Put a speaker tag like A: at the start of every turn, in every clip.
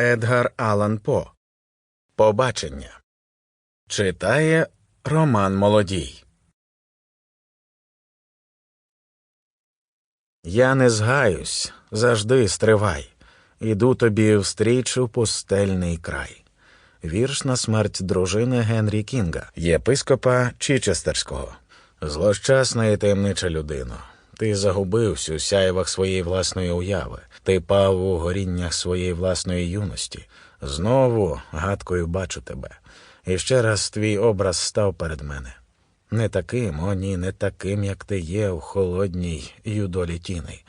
A: Едгар Алан По. Побачення. Читає Роман Молодій. Я не згаюсь, завжди стривай. Іду тобі встріч у пустельний край. Вірш на смерть дружини Генрі Кінга, єпископа Чічестерського. Злощасна і таємнича людино. Ти загубився у сяєвах своєї власної уяви, ти пав у горіннях своєї власної юності. Знову гадкою бачу тебе. І ще раз твій образ став перед мене. Не таким, о ні, не таким, як ти є у холодній юдолі тіни,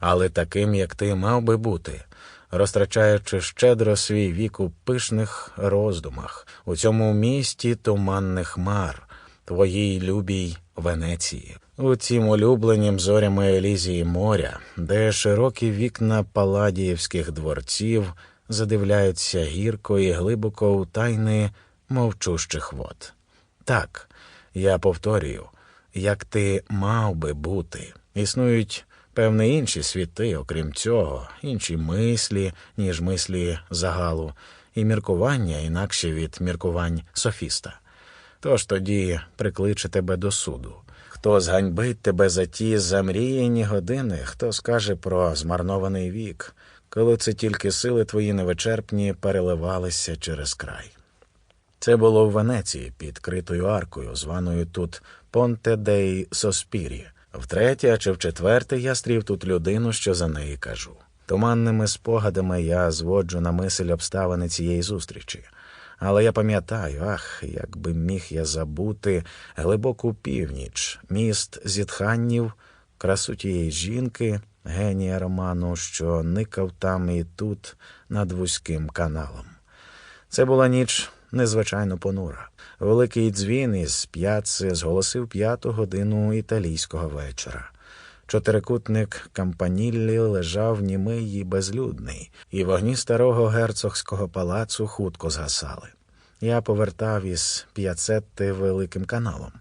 A: але таким, як ти мав би бути, розтрачаючи щедро свій вік у пишних роздумах, у цьому місті туманних мар, твоїй любій Венеції, у цім улюбленім зорями Елізії моря, де широкі вікна паладіївських дворців задивляються гірко і глибоко у тайни мовчущих вод. Так, я повторюю, як ти мав би бути. Існують певні інші світи, окрім цього, інші мислі, ніж мислі загалу, і міркування інакше від міркувань софіста. Тож тоді прикличе тебе до суду. Хто зганьбить тебе за ті замріяні години, хто скаже про змарнований вік, коли це тільки сили твої невичерпні переливалися через край. Це було в Венеції під критою аркою, званою тут Понте дей Соспірі. Втретє, а чи в четверте я стрів тут людину, що за неї кажу. Туманними спогадами я зводжу на мисль обставини цієї зустрічі. Але я пам'ятаю, ах, як би міг я забути глибоку північ, міст зітханнів, красу тієї жінки, генія роману, що никав там і тут над вузьким каналом. Це була ніч незвичайно понура. Великий дзвін із п'яци зголосив п'яту годину італійського вечора. Чотирикутник Кампаніллі лежав німий і безлюдний, і вогні старого герцогського палацу хутко згасали. Я повертав із п'яцетти великим каналом.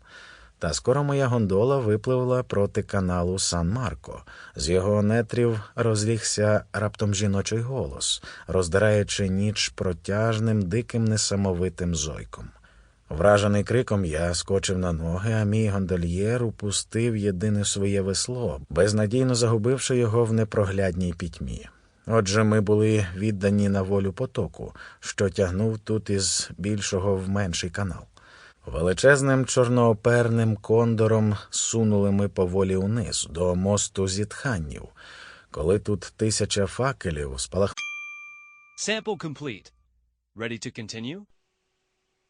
A: Та скоро моя гондола випливла проти каналу Сан Марко. З його нетрів розлігся раптом жіночий голос, роздираючи ніч протяжним, диким, несамовитим зойком. Вражений криком, я скочив на ноги, а мій гондольєр упустив єдине своє весло, безнадійно загубивши його в непроглядній пітьмі. Отже, ми були віддані на волю потоку, що тягнув тут із більшого в менший канал. Величезним чорнооперним кондором сунули ми поволі униз до мосту зітханнів, коли тут тисяча факелів спалах.
B: Sample complete. Ready to continue?